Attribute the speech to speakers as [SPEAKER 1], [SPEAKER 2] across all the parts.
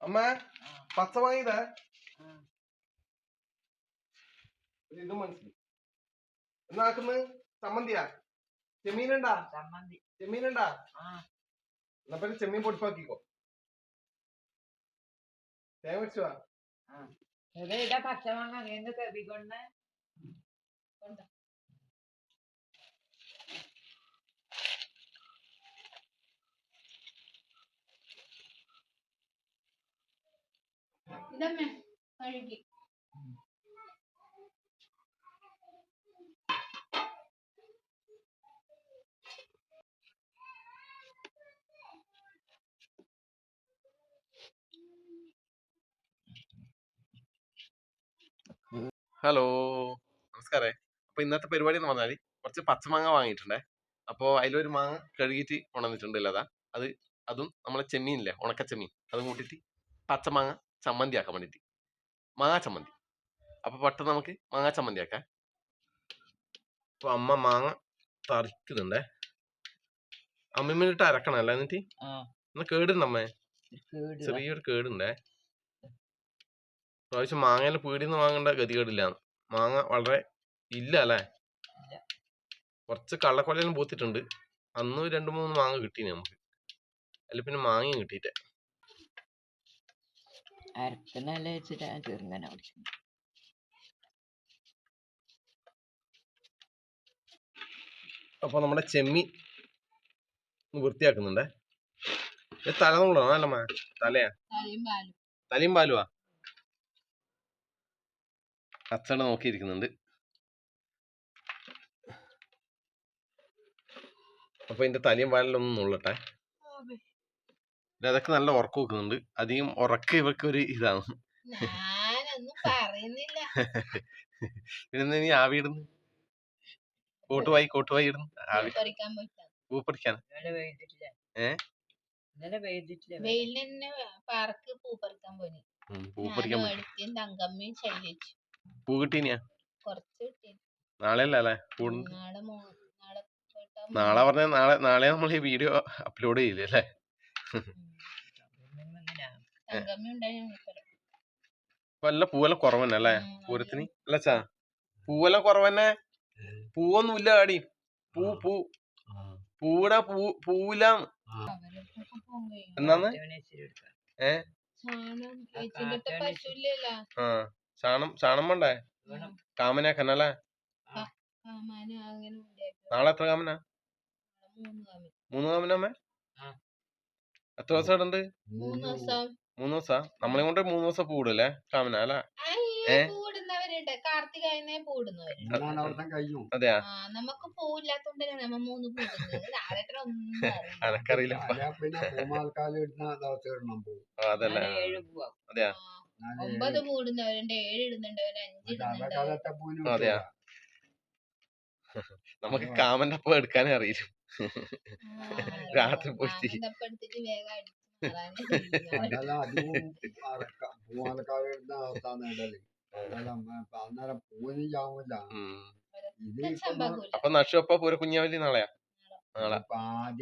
[SPEAKER 1] അമ്മ പച്ച വാങ്ങിയതാ ഇത് മനസ്സിലായി. എന്നാക്കുന്നത് ചമ്മന്തിയാ? ചെമ്മീനുണ്ടാ?
[SPEAKER 2] ചമ്മന്തി.
[SPEAKER 1] ചെമ്മീനുണ്ടാ? എന്നാ പിന്നെ ചെമ്മീൻ പൊടിപ്പാക്കിക്കോ. തേങ്ങ
[SPEAKER 2] വെച്ചുവാ പച്ചമാങ്ങ എന്ന് കവികൊണ്ട്
[SPEAKER 3] ഇതമ്മേ കഴുകി.
[SPEAKER 1] ഹലോ നമസ്കാരേ. അപ്പൊ ഇന്നത്തെ പരിപാടി എന്ന് പറഞ്ഞാൽ കുറച്ച് പച്ചമാങ്ങ വാങ്ങിയിട്ടുണ്ടേ. അപ്പോൾ അതിലൊരു മാങ്ങ കഴുകിയിട്ട് ഉണർന്നിട്ടുണ്ട് അതാ അത് അതും നമ്മളെ ചെമ്മീനില്ലേ ഉണക്ക ചെമ്മീൻ അതും കൂട്ടിയിട്ട് പച്ചമാങ്ങ ചമ്മന്തി ആക്കാൻ വേണ്ടിയിട്ട്. മാങ്ങ ചമ്മന്തി. അപ്പൊ പെട്ടെന്ന് നമുക്ക് മാങ്ങ ചമ്മന്തി ആക്കാം. അപ്പൊ അമ്മ മാങ്ങ തറിക്കുന്നുണ്ടേ. അമ്മമ്മേട്ട് അരക്കണം അല്ല എന്നിട്ട്? എന്നാ കേടുണ്ട്
[SPEAKER 2] അമ്മേ
[SPEAKER 1] ചെറിയൊരു കേടുണ്ടേ. പ്രാവശ്യം മാങ്ങയിൽ പീടിന്ന് വാങ്ങേണ്ട ഗതികേടില്ല. മാങ്ങ വളരെ ഇല്ല. അല്ലേ കുറച്ച് കള്ളക്കൊലയിലും പൂത്തിട്ടുണ്ട്. അന്ന് രണ്ട് മൂന്ന് മാങ്ങ കിട്ടീന് നമുക്ക്. അല്ല പിന്നെ മാങ്ങയും കിട്ടിയിട്ടേ
[SPEAKER 2] അരക്കുന്നല്ല വെച്ചിട്ട് ചെറുങ്ങനെ പിടിച്ചു
[SPEAKER 1] അപ്പൊ നമ്മുടെ ചെമ്മി വൃത്തിയാക്കുന്നുണ്ടേ. തല നോക്കണോ അല്ലമ്മ തലയാ?
[SPEAKER 3] തലയും
[SPEAKER 1] പാലുവാ? അച്ഛനെ നോക്കിയിരിക്കുന്നുണ്ട്. അപ്പൊ ഇതിന്റെ തലയും വാലിലൊന്നും നുള്ളട്ടെ? അതൊക്കെ നല്ല ഉറക്കം വെക്കുന്നുണ്ട്. അധികം ഉറക്ക ഇവർക്ക് ഒരു ഇതാണ്. പിന്നെ നീ ആവി ഇടുന്നു? കോട്ടുവായി കോട്ടുവായി ഇടുന്നു? ആവി.
[SPEAKER 3] പറിക്കാൻ
[SPEAKER 2] ഏഹ്
[SPEAKER 3] വെയിലിന് പാർക്ക് പൂ പറിക്കാൻ പോയി
[SPEAKER 1] ഉം, പൂ പറിക്കാൻ പോയി.
[SPEAKER 3] എടുത്തും തങ്കമ്മയും
[SPEAKER 1] പൂ കിട്ടീനിയാ?
[SPEAKER 3] കൊറച്ച്
[SPEAKER 1] നാളെ അല്ല അല്ലേ
[SPEAKER 3] നാളെ നാളെ
[SPEAKER 1] പറഞ്ഞ നാളെ നാളെ നമ്മൾ ഈ വീഡിയോ അപ്ലോഡ് ചെയ്യില്ലേ അല്ലേ? വല്ല പൂവെല്ലാം കുറവന്നെ അല്ലേ? പൂരത്തിന്? അല്ല ചാ പൂവെല്ലാം കുറവന്നെ? പൂവൊന്നുമില്ല ആടി. പൂ പൂ. പൂടെ പൂ പൂവില്ല എന്നാന്ന്? ഏ? ആ. ചാണം ചാണം വേണ്ടേ?
[SPEAKER 2] കാമന
[SPEAKER 1] കാമനാക്കനല്ലേ
[SPEAKER 3] കാമാനും അങ്ങനെ ഉണ്ടായിരുന്നു
[SPEAKER 1] നാളെ എത്ര കാമന?
[SPEAKER 3] മൂന്ന് കാമന
[SPEAKER 1] മൂന്ന് കാമനാമേ
[SPEAKER 2] ആ.
[SPEAKER 1] എത്ര ദിവസം ഇടണ്ട്
[SPEAKER 3] മൂന്ന് ദിവസം.
[SPEAKER 1] നമ്മളെ കൊണ്ട് മൂന്ന് ദിവസം പൂടല്ലേ കാമന അല്ലേ?
[SPEAKER 3] പൂടുന്നവരുണ്ട് കാർത്തികായനെ
[SPEAKER 1] അതെയാ?
[SPEAKER 3] നമുക്ക് നമ്മ മൂന്ന് പൂടുന്നത്
[SPEAKER 4] അല്ല
[SPEAKER 1] അതല്ലേ. അതെയാ?
[SPEAKER 3] ഒമ്പത് പൂടുന്നവരുണ്ട് ഏഴ് ഇടുന്നുണ്ടവര് അഞ്ച് ഇടുന്നുണ്ട്
[SPEAKER 1] അതെയാ. നമുക്ക് കാമന്റെ അപ്പം എടുക്കാനേ അറിയില്ല. രാത്രി പോയിട്ട്. അപ്പൊ നഷു അപ്പൊ പൂര കുഞ്ഞാവലി നാളെയാ? നാളെ.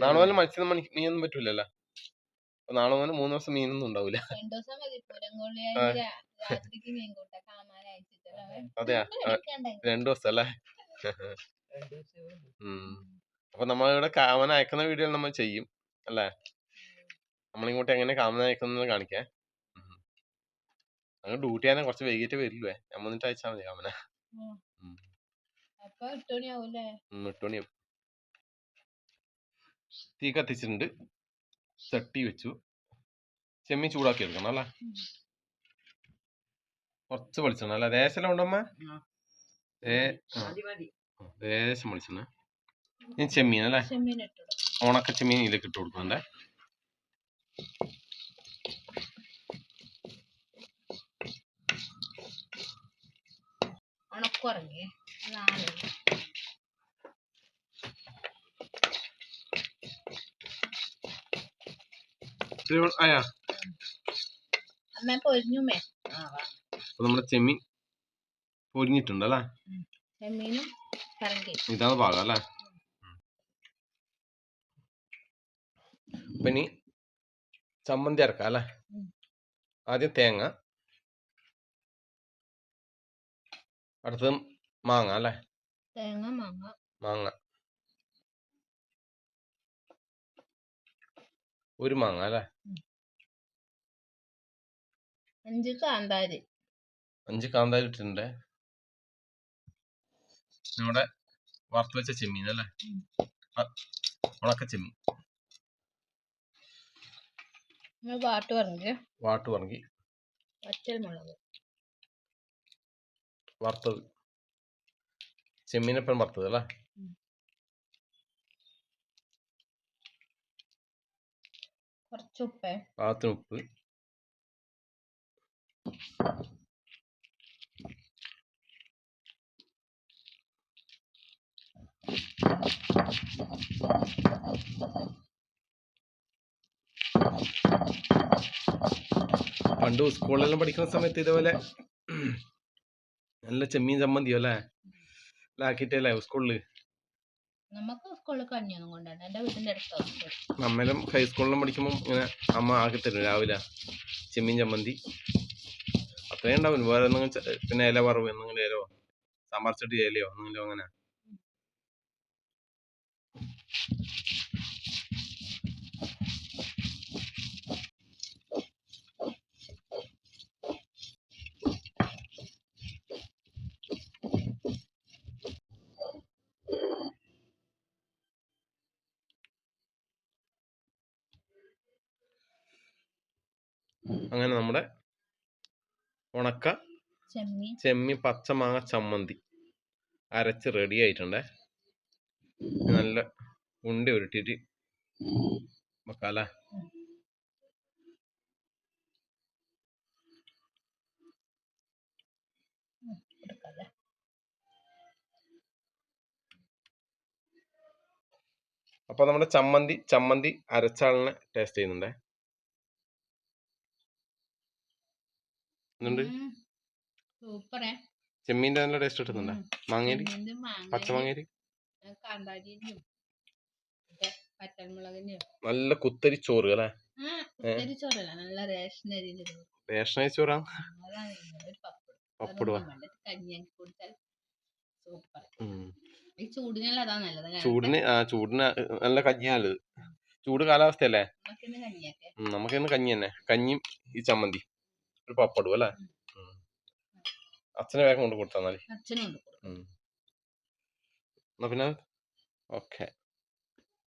[SPEAKER 1] നാളെ. മത്സ്യം മണി മീനൊന്നും പറ്റൂലല്ലോ? നാളെ മുതൽ മൂന്ന് ദിവസം മീനൊന്നും ഉണ്ടാവൂല.
[SPEAKER 3] രണ്ടു ദിവസം മതി. പൂരം കൊള്ളി
[SPEAKER 1] ആ.
[SPEAKER 3] രാത്രിക്ക് മീൻ കൂട്ട കാമാൻ
[SPEAKER 1] അതെയാ. രണ്ടു ദിവസം അല്ലേ. അപ്പൊ നമ്മളിവിടെ കാമന അയക്കുന്ന വീഡിയോ നമ്മൾ ചെയ്യും അല്ലേ? നമ്മളിങ്ങോട്ട് എങ്ങനെ കാമന അയക്കുന്നത് കാണിക്കാൻ അങ്ങനെ അങ്ങ് ഡ്യൂട്ടി ആണെങ്കിൽ കുറച്ച് വൈകിട്ട് വരില്ലേ ഞാൻ വന്നിട്ട് അയച്ചാൽ മതി കാമന.
[SPEAKER 3] എട്ടുമണിയാവും എട്ട്
[SPEAKER 1] മണിയാവും. തീ കത്തിച്ചിട്ടുണ്ട്. ചട്ടി വെച്ചു ചെമ്മീൻ ചൂടാക്കി എടുക്കണം അല്ല. കുറച്ച് വെളിച്ചെണ്ണ അല്ല? ദേശം ഉണ്ടമ്മ ദേശം വെളിച്ചെണ്ണ. ഇനി ചെമ്മീൻ അല്ലേ? ഉണക്ക ചെമ്മീൻ ഇതിലേക്ക് ഇട്ട് കൊടുക്കുന്നുണ്ടേ
[SPEAKER 3] ഉറക്കം നാളെ
[SPEAKER 1] ആയാ. അപ്പൊ നമ്മുടെ ചെമ്മീൻ പൊരിഞ്ഞിട്ടുണ്ട് അല്ലേ? ഇതാണ് പാകം അല്ലേ? അപ്പൊ ഇനി ചമ്മന്തി ഇറക്കാം അല്ലേ. ആദ്യം തേങ്ങ. അടുത്തത് മാങ്ങ അല്ലേ?
[SPEAKER 3] തേങ്ങ മാങ്ങ.
[SPEAKER 1] മാങ്ങ. ഒരു മാങ്ങ അല്ലേ?
[SPEAKER 3] അഞ്ച് കാന്താരി.
[SPEAKER 1] അഞ്ച് കാന്താരി ഇട്ടിട്ടുണ്ട്. നമ്മുടെ വറുത്ത് വെച്ച ചെമ്മീൻ അല്ലേ? ഉണക്ക ചെമ്മീൻ.
[SPEAKER 3] പാട്ട് പറഞ്ഞു.
[SPEAKER 1] വാട്ട് വറുത്തത്. ചെമ്മീനപ്പം വറുത്തത് അല്ലേ?
[SPEAKER 3] കുറച്ച് ഉപ്പേ
[SPEAKER 1] പാകത്തിന് ഉപ്പ്. പണ്ട് സ്കൂളിലെല്ലാം പഠിക്കുന്ന സമയത്ത് ഇതേപോലെ നല്ല ചെമ്മീൻ ചമ്മന്തിയോ അല്ലേ? ആക്കിയിട്ടല്ലേ സ്കൂളിൽ
[SPEAKER 3] നമുക്ക് സ്കൂളിൽ കഞ്ഞിയൊന്നും കൊണ്ടുവരണം എന്റെ അടുത്താണ്
[SPEAKER 1] നമ്മളും ഹൈസ്കൂളിലും പഠിക്കുമ്പോൾ ഇങ്ങനെ അമ്മ ആക്കി തരും രാവിലെ. ചെമ്മീൻ ചമ്മന്തി. അത്രയും ഉണ്ടാവും. വേറെ എന്തെങ്കിലും പിന്നെ ഇല വറവ് എന്തെങ്കിലും ഇലയോ? സാമ്പാർ ചട്ടി ഇലയോ? എന്തെങ്കിലും അങ്ങനെ? അങ്ങനെ നമ്മുടെ ഉണക്ക
[SPEAKER 3] ചെമ്മീൻ.
[SPEAKER 1] പച്ചമാങ്ങ ചമ്മന്തി അരച്ച് റെഡി ആയിട്ടുണ്ടേ. നല്ല ഉണ്ടി ഉരുട്ടിട്ട് വെക്കാല്ലേ
[SPEAKER 3] അപ്പോൾ
[SPEAKER 1] അപ്പൊ നമ്മുടെ ചമ്മന്തി ചമ്മന്തി അരച്ചാളിനെ ടേസ്റ്റ് ചെയ്യുന്നുണ്ടേ. എന്നുണ്ട്
[SPEAKER 3] സൂപ്പറേ.
[SPEAKER 1] ചെമ്മീന്റെ നല്ല ടേസ്റ്റ് കിട്ടുന്നുണ്ട്? മാങ്ങേരി പച്ചമാങ്ങേരി നല്ല കുത്തരി ചോറ് അല്ലേ?
[SPEAKER 3] ആ കുത്തരി ചോറല്ല നല്ല റേഷൻ അരിന്റെ ചോറ്?
[SPEAKER 1] പപ്പടുവാ? ചൂടിന് ആ ചൂടിന് നല്ല കഞ്ഞിയാ നല്ലത്. ചൂട് കാലാവസ്ഥയല്ലേ?
[SPEAKER 3] നമുക്കിന്ന്
[SPEAKER 1] കഞ്ഞി തന്നെ. കഞ്ഞിയും ഈ ചമ്മന്തി. ഒരു പപ്പടും അല്ലേ. അച്ഛനെ വേഗം കൊണ്ട് കൊടുത്താൽ മതി. എന്നാ പിന്നെ? ഓക്കെ.